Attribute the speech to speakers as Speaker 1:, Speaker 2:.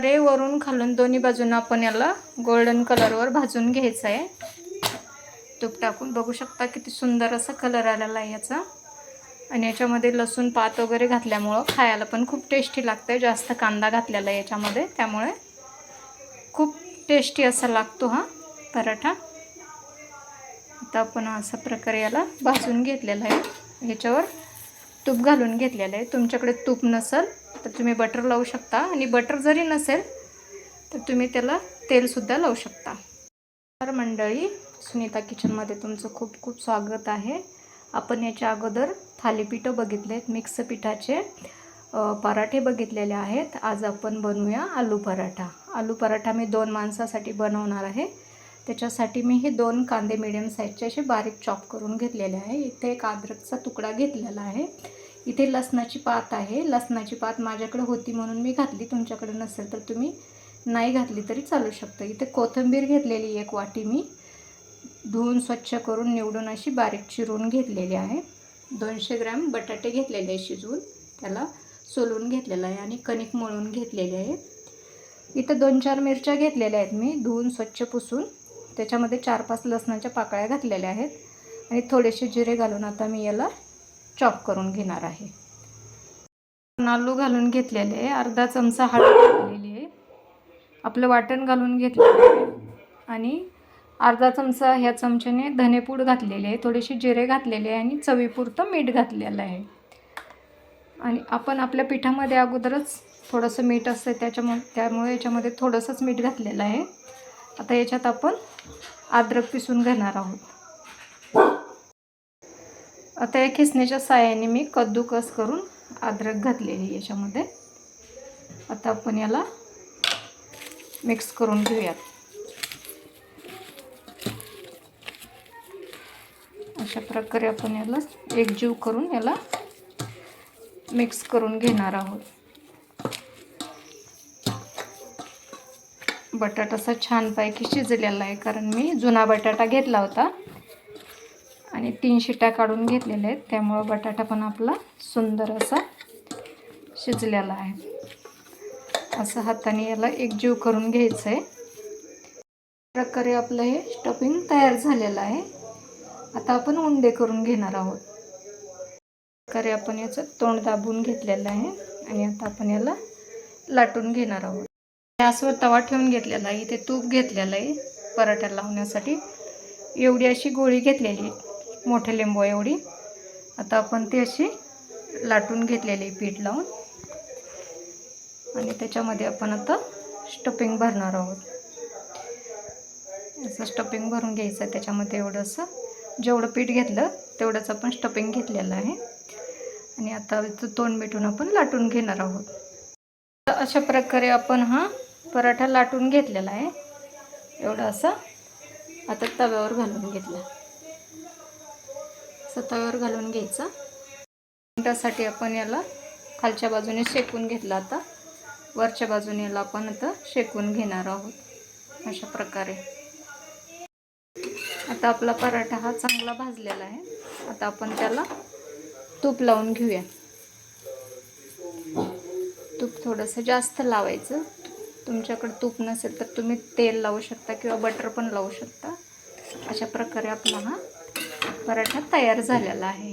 Speaker 1: रे वरून खालून दोन्ही बाजूनं आपण याला गोल्डन कलरवर भाजून घ्यायचं आहे तूप टाकून बघू शकता किती सुंदर असा कलर आलेला आहे याचा. आणि याच्यामध्ये लसूण पात वगैरे घातल्यामुळं खायला पण खूप टेस्टी लागतं जास्त कांदा घातलेला आहे याच्यामध्ये. त्यामुळे खूप टेस्टी असा लागतो हा पराठा. आता आपण अशा प्रकारे याला भाजून घेतलेला आहे. याच्यावर तूप घालून घेतलेलं आहे. तुमच्याकडे तूप नसेल तर तुम्ही बटर लावू शकता. आणि बटर जरी नसेल तर तुम्ही त्याला तेलसुद्धा लावू शकता. तर मंडळी सुनीता किचनमध्ये तुमचं खूप खूप स्वागत आहे. आपण याच्या अगोदर थालीपीठं बघितले आहेत मिक्स पिठाचे पराठे बघितलेले आहेत. आज आपण बनवूया आलू पराठा. आलू पराठा मी दोन माणसासाठी बनवणार आहे. त्याच्यासाठी मी हे दोन कांदे मिडियम साईजचे असे बारीक चॉप करून घेतलेले आहे. इथे एक अद्रकचा तुकडा घेतलेला आहे. इथे लसणाची पात आहे. लसणाची पात माझ्याकडे होती म्हणून मी घातली. तुमच्याकडे नसेल तर तुम्ही नाही घातली तरी चालू शकतं. इथे कोथिंबीर घेतलेली एक वाटी मी. धुवून स्वच्छ करून निवडून अशी बारीक चिरून घेतलेली आहे. दोनशे ग्रॅम बटाटे घेतलेले आहे शिजवून. त्याला सोलून घेतलेलं आहे आणि कणिक मळून घेतलेले आहे. इथं दोन चार मिरच्या घेतलेल्या आहेत मी. धुवून स्वच्छ पुसून. त्याच्यामध्ये चार पाच लसणाच्या पाकळ्या घातलेल्या आहेत. आणि थोडेसे जिरे घालून आता मी याला चॉप करून घेणार आहे. आलू घालून घेतलेले आहे. अर्धा चमचा हळद घातलेली आहे. आपलं वाटण घालून घेतलेलं आहे. आणि अर्धा चमचा ह्या चमच्याने धनेपूड घातलेली आहे. थोडेसे जिरे घातलेले आहे आणि चवीपुरतं मीठ घातलेलं आहे. आणि आपण आपल्या पिठामध्ये अगोदरच थोडंसं मीठ असतं त्याच्यामुळे त्यामुळे याच्यामध्ये थोडंसंच मीठ घातलेलं आहे. आता याच्यात आपण अद्रक पिसून घेणार आहोत. आता या खिसणीच्या साह्याने मी कद्दूकस करून अद्रक घातलेली आहे याच्यामध्ये. आता आपण याला मिक्स करून घेऊयात. अशा प्रकारे आपण याला एकजीव करून याला मिक्स करून घेणार आहोत. बटाटा असा छानपैकी शिजलेला आहे कारण मी जुना बटाटा घेतला होता. आणि तीन शिट्या काढून घेतलेल्या आहेत. त्यामुळं बटाटा पण आपला सुंदर असा शिजलेला आहे. असं हाताने याला एकजीव करून घ्यायचं आहे प्रकारे आपलं हे स्टफिंग तयार झालेलं आहे. आता आपण उंडे करून घेणार आहोत. प्रकारे आपण याचं तोंड दाबून घेतलेलं आहे आणि आता आपण याला लाटून घेणार आहोत. गॅसवर तवा ठेवून घेतलेला आहे. इथे तूप घेतलेलं आहे. पराठा लावण्यासाठी एवढी अशी गोळी घेतलेली आहे. मोठे लिंबू एवढी. आता आपण ती अशी लाटून घेतलेली आहे पीठ लावून. आणि त्याच्यामध्ये आपण आता स्टफिंग भरणार आहोत. असं स्टफिंग भरून घ्यायचं आहे त्याच्यामध्ये एवढं असं जेवढं पीठ घेतलं तेवढंच आपण स्टफिंग घेतलेलं आहे. आणि आता तोंड मिटून आपण लाटून घेणार आहोत. अशा प्रकारे आपण हा पराठा लाटून घेतलेला आहे. एवढं असं आता तव्यावर घालून घेतलं. तव्यावर घालून घ्यायचं. मिनटासाठी आपण याला खालच्या बाजूने शेकून घेतलं आता. वरच्या बाजूने याला आपण आता शेकून घेणार आहोत. अशा प्रकारे. आता आपला पराठा हा चांगला भाजलेला आहे. आता आपण त्याला तूप लावून घेऊया. तूप थोडंसं जास्त लावायचं. तुमच्याकडे तूप नसेल तर तुम्ही तेल लावू शकता किंवा बटर पण लावू शकता. अशा प्रकारे आपला हा पराठा तयार झालेला आहे.